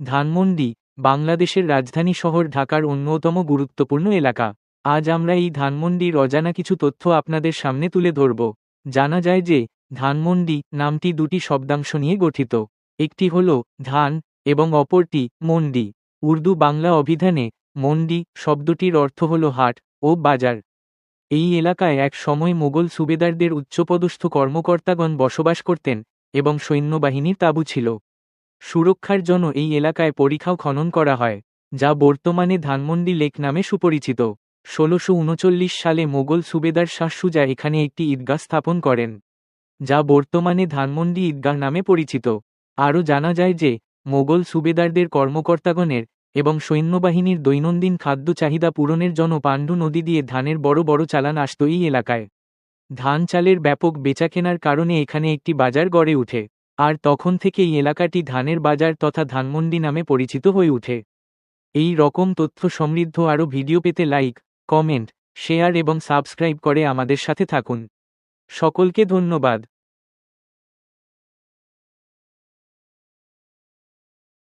ধানমন্ডি, বাংলাদেশের রাজধানী শহর ঢাকার অন্যতম গুরুত্বপূর্ণ এলাকা। আজ আমরা এই ধানমন্ডির অজানা কিছু তথ্য আপনাদের সামনে তুলে ধরব। জানা যায় যে, ধানমন্ডি নামটি দুটি শব্দাংশ নিয়ে গঠিত। একটি হল ধান এবং অপরটি মন্ডি। উর্দু বাংলা অভিধানে মন্ডি শব্দটির অর্থ হল হাট ও বাজার। এই এলাকায় এক সময় মোগল সুবেদারদের উচ্চপদস্থ কর্মকর্তাগণ বসবাস করতেন এবং সৈন্যবাহিনীর তাঁবু ছিল। সুরক্ষার জন্য এই এলাকায় পরিখাও খনন করা হয়, যা বর্তমানে ধানমন্ডি লেক নামে সুপরিচিত। ষোলোশো সালে মোগল সুবেদার শাহ সুজা এখানে একটি ঈদগাহ স্থাপন করেন, যা বর্তমানে ধানমন্ডি ঈদগাহ নামে পরিচিত। আরও জানা যায় যে, মোগল সুবেদারদের কর্মকর্তাগণের এবং সৈন্যবাহিনীর দৈনন্দিন খাদ্য চাহিদা পূরণের জন্য পাণ্ডু নদী দিয়ে ধানের বড় বড় চালান আসত এই এলাকায়। ধান চালের ব্যাপক বেচাকেনার কারণে এখানে একটি বাজার গড়ে ওঠে আর তখন থেকে এই এলাকাটি ধানের বাজার তথা ধানমন্ডি নামে পরিচিত হয়ে উঠে। এই রকম তথ্য সমৃদ্ধ আরও ভিডিও পেতে লাইক, কমেন্ট, শেয়ার এবং সাবস্ক্রাইব করে আমাদের সাথে থাকুন। সকলকে ধন্যবাদ।